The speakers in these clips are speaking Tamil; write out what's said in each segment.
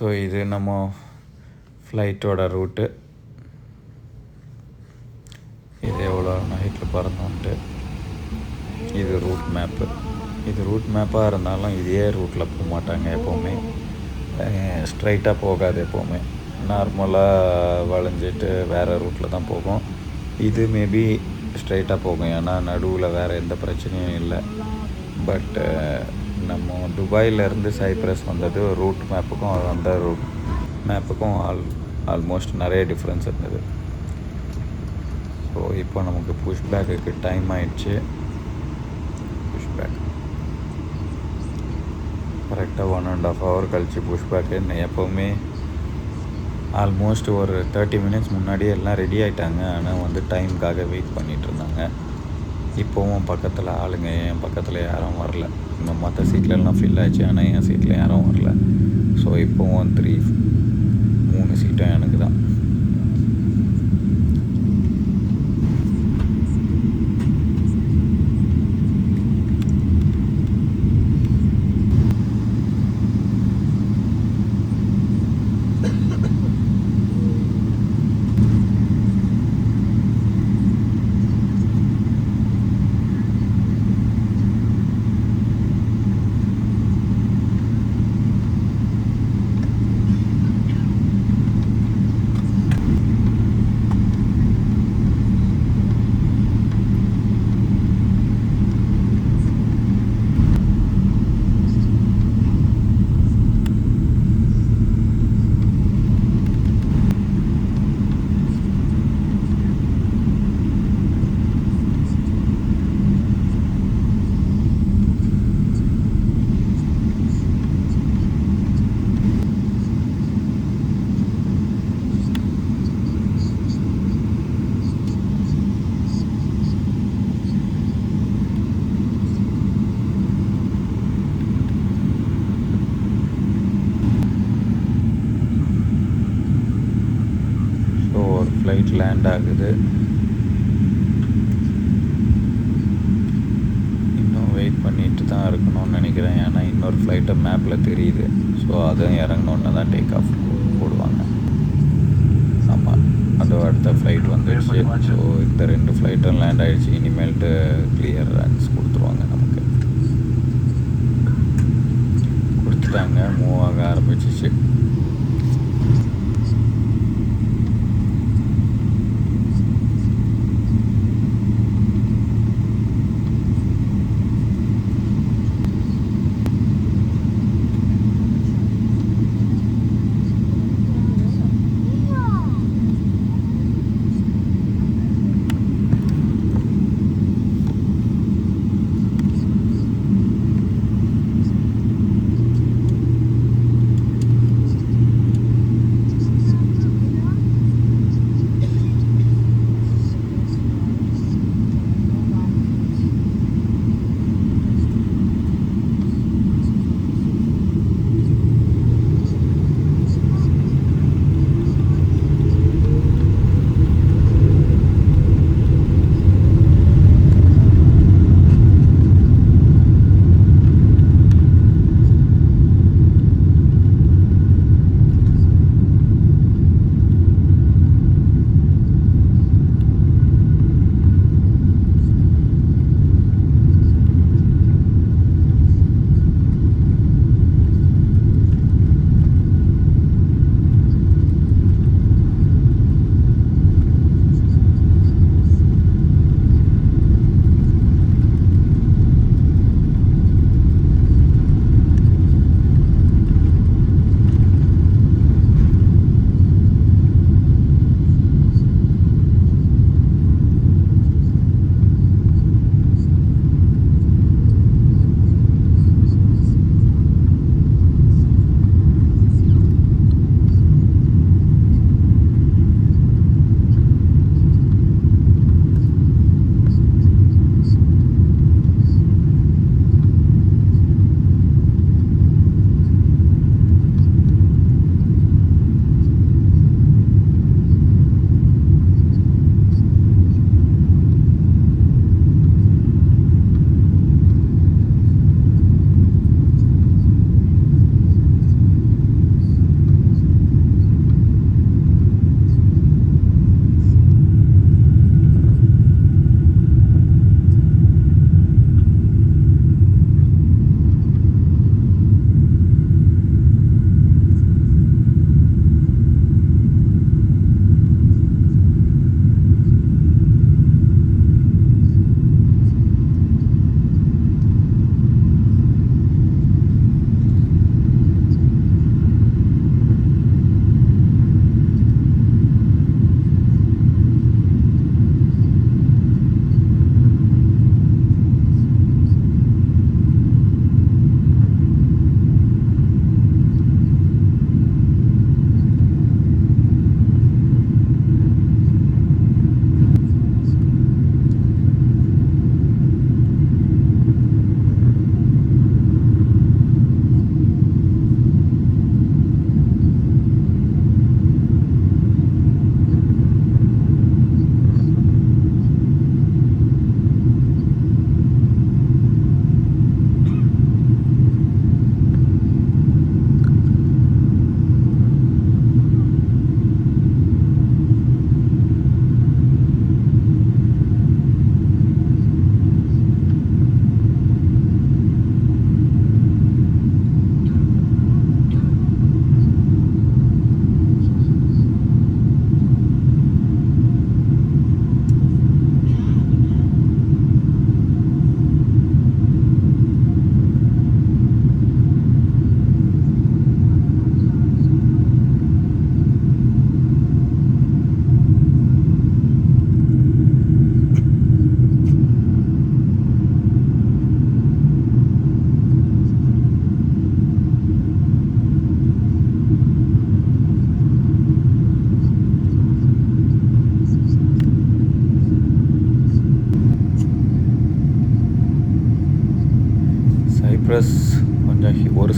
ஸோ இது நம்ம ஃப்ளைட்டோட ரூட்டு இது எவ்வளோ நைட்டில் பறந்தோன்ட்டு. இது ரூட் மேப்பு இது ரூட் மேப்பாக இருந்தாலும் இதே ரூட்டில் போக மாட்டாங்க எப்போவுமே. ஸ்ட்ரைட்டாக போகாது எப்போவுமே. நார்மலாக வளைஞ்சிட்டு வேறு ரூட்டில் தான் போகும். இது மேபி ஸ்ட்ரைட்டாக போகும். ஏன்னா நடுவில் வேறு எந்த பிரச்சனையும் இல்லை. பட்டு நம்ம துபாயிலேருந்து சைப்ரஸ் வந்தது ரூட் மேப்புக்கும் அந்த ரூட் மேப்புக்கும் ஆல் ஆல்மோஸ்ட் நிறைய டிஃப்ரென்ஸ் இருந்தது. ஸோ இப்போ நமக்கு புஷ் டைம் ஆயிடுச்சு. புஷ் பேக் கரெக்டாக ஒன் அண்ட் ஆஃப் ஹவர் கழிச்சு புஷ் பேக்கு எப்போவுமே ஆல்மோஸ்ட் ஒரு தேர்ட்டி மினிட்ஸ் முன்னாடியே எல்லாம் ரெடி ஆகிட்டாங்க ஆனால் வந்து டைமுக்காக வெயிட் பண்ணிகிட்டு இருந்தாங்க. இப்போவும் பக்கத்தில் ஆளுங்க என் பக்கத்தில் யாரும் வரல. இந்த மற்ற சீட்லலாம் ஃபில் ஆச்சு ஆனால் என் சீட்டில் யாரும் வரல. ஸோ இப்போவும் த்ரீ மூணு சீட்டும் எனக்கு தான் ஸோ ஒரு ஃப்ளைட் லேண்ட் ஆகுது. இன்னும் வெயிட் பண்ணிட்டு தான் இருக்கணும்னு நினைக்கிறேன். ஏன்னா இன்னொரு ஃப்ளைட்டை மேப்பில் தெரியுது. ஸோ அதுவும் இறங்கினோன்னு தான் டேக் ஆஃப் போடுவாங்க. ஆமாம் அது அடுத்த ஃப்ளைட் வந்துடுச்சு ஸோ இந்த ரெண்டு ஃப்ளைட்டும் லேண்ட் ஆகிடுச்சு இனிமேல்ட்டு கிளியர் ரன்ஸ் கொடுத்துருவாங்க நமக்கு. கொடுத்துட்டாங்க. மூவ் ஆக ஆரம்பிச்சிச்சு.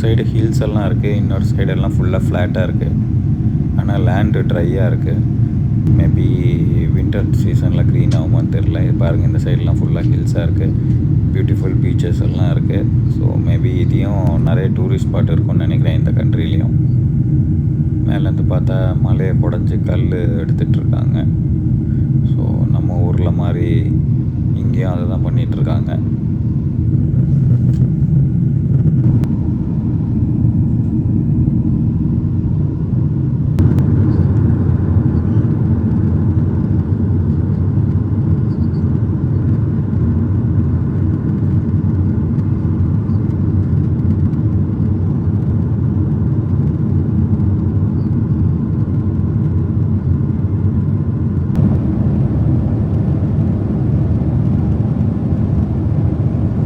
சைடு ஹில்ஸ் எல்லாம் இருக்குது இன்னொரு சைடெல்லாம் ஃபுல்லாக ஃப்ளாட்டாக இருக்குது ஆனால் லேண்டு ட்ரையாக இருக்குது மேபி வின்டர் சீசனில் க்ரீன் ஆகுமான்னு தெரில இது பாருங்கள் இந்த சைடெலாம் ஃபுல்லாக ஹில்ஸாக இருக்குது பியூட்டிஃபுல் பீச்சஸ் எல்லாம் இருக்குது ஸோ மேபி இதையும் நிறைய டூரிஸ்ட் ஸ்பாட் இருக்கும்னு நினைக்கிறேன் இந்த கண்ட்ரிலையும் மேலேருந்து பார்த்தா மலையை குடஞ்சி கல் எடுத்துகிட்டு இருக்காங்க. ஸோ நம்ம ஊரில் மாதிரி இங்கேயும் அதை தான் பண்ணிகிட்ருக்காங்க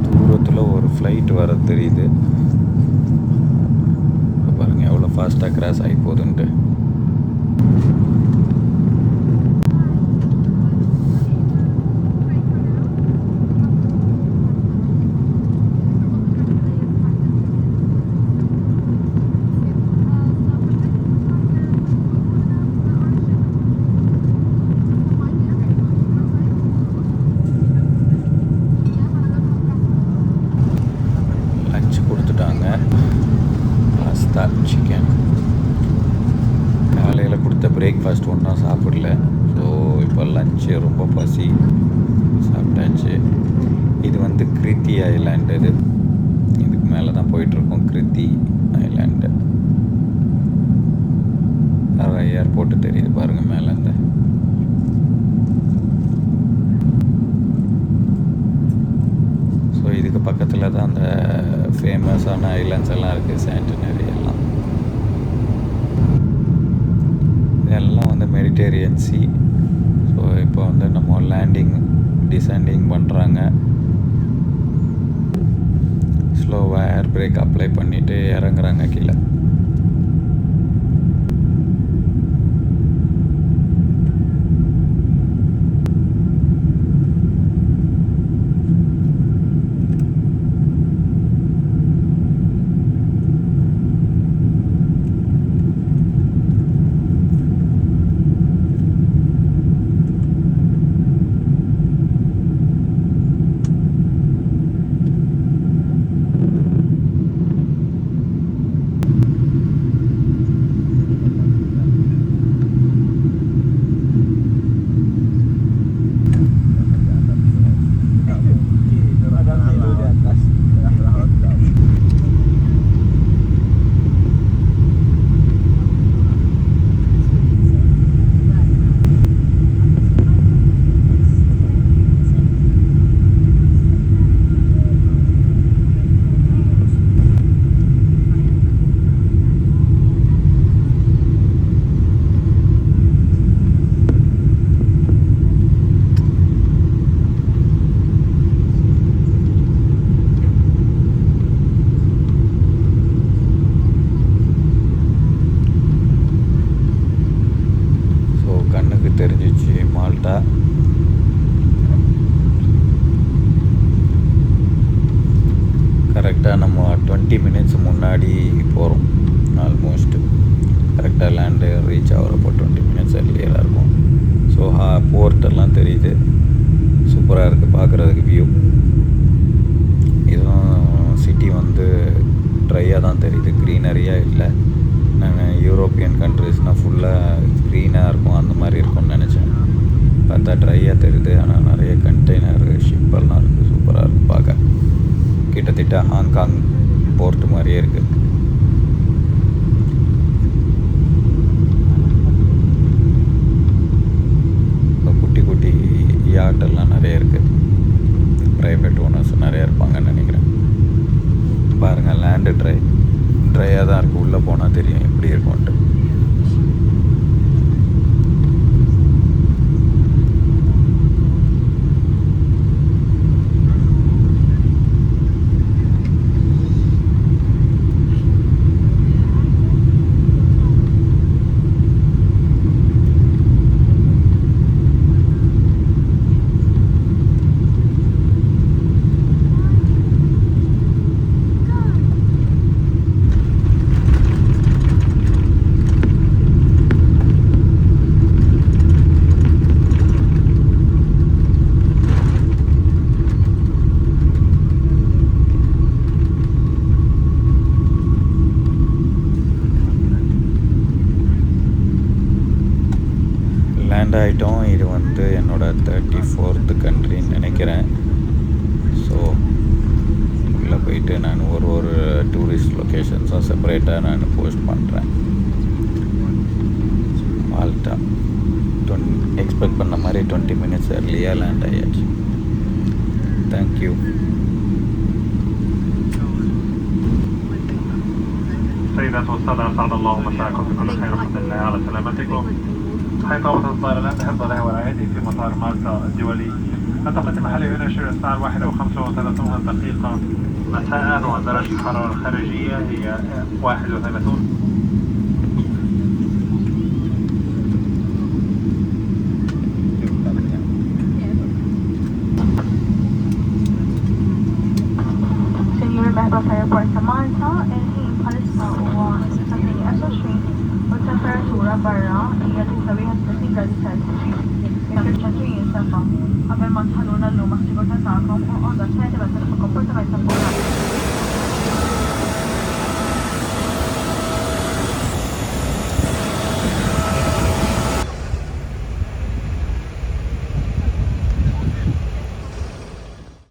தூரத்தில் ஒரு ஃப்ளைட் வர தெரியுது இப்ப பாருங்க எவ்வளோ ஃபாஸ்ட்டாக பிரேக்ஃபாஸ்ட் ஒன்றும் சாப்பிடல. ஸோ இப்போ லஞ்சு ரொம்ப பசி. சாப்பிட்டாச்சு. இது வந்து கிருத்தி ஐலாண்டு இது. இதுக்கு மேலே தான் போயிட்டுருக்கோம் கிருத்தி ஐலாண்டு ஏர்போர்ட்டு தெரியுது பாருங்கள் மேலேருந்து ஸோ இதுக்கு பக்கத்தில் தான் அந்த ஃபேமஸான ஐலாண்ட்ஸ் எல்லாம் இருக்குது சாண்டினரி எல்லாம். இதெல்லாம் வந்து மெடிடேரியன் சி ஸோ இப்போ வந்து நம்ம லேண்டிங் டிசெண்டிங் பண்ணுறாங்க ஸ்லோவாக ஏர் பிரேக் அப்ளை பண்ணிவிட்டு இறங்குறாங்க கீழே ஸோ கண்ணுக்கு தெரிஞ்சிச்சு மால்ட்டா கரெக்டாக நம்ம டுவெண்ட்டி மினிட்ஸ் போகிறோம் ஆல்மோஸ்ட்டு கரெக்டாக லேண்டு ரீச் ஆகிறப்போ டுவெண்ட்டி மினிட்ஸ் அர்லியராக இருக்கும். ஸோ ஹா போர்ட்டெல்லாம் தெரியுது. சூப்பராக இருக்குது பார்க்குறதுக்கு வியூ இதுவும் சிட்டி வந்து ட்ரையாக தான் தெரியுது. க்ரீனரியாக இல்லை. நான் யூரோப்பியன் கண்ட்ரீஸ்னால் ஃபுல்லாக க்ரீனாக இருக்கும். அந்த மாதிரி இருக்கும்னு நினச்சேன். பார்த்தா ட்ரையாக தெரியுது. ஆனால் நிறைய கண்டெய்னர் ஷிப்பெல்லாம் இருக்குது சூப்பராக இருக்குது பார்க்க கிட்டத்தட்ட ஹாங்காங் போர்ட் மாதிரியே இருக்குது என்னோடய தேர்ட்டி ஃபோர்த்து கண்ட்ரின்னு நினைக்கிறேன் ஸோ உள்ளே போயிட்டு நான் ஒரு ஒரு டூரிஸ்ட் லொக்கேஷன்ஸும் செப்பரேட்டாக நான் போஸ்ட் பண்ணுறேன் மால்டா டுவென் எக்ஸ்பெக்ட் பண்ண மாதிரி டுவெண்ட்டி மினிட்ஸ் ஏர்லியாக லேண்ட் ஆகியாச்சு thank you سيدات والسادة أسعد الله مساءكم بكل خير والحمد لله على سلامتكم محيطة الطائرة الآن تحض له رعايته في مطار مالطا الدولي. انتقلت محله هنا شهر الساعة الواحدة وخمسة وثلاثون دقيقة مساء ودرجة الحرارة الخارجية هي واحد وثلاثون Airbus Airport Samantha and he temperatura barra Birmingham City Press Transportation.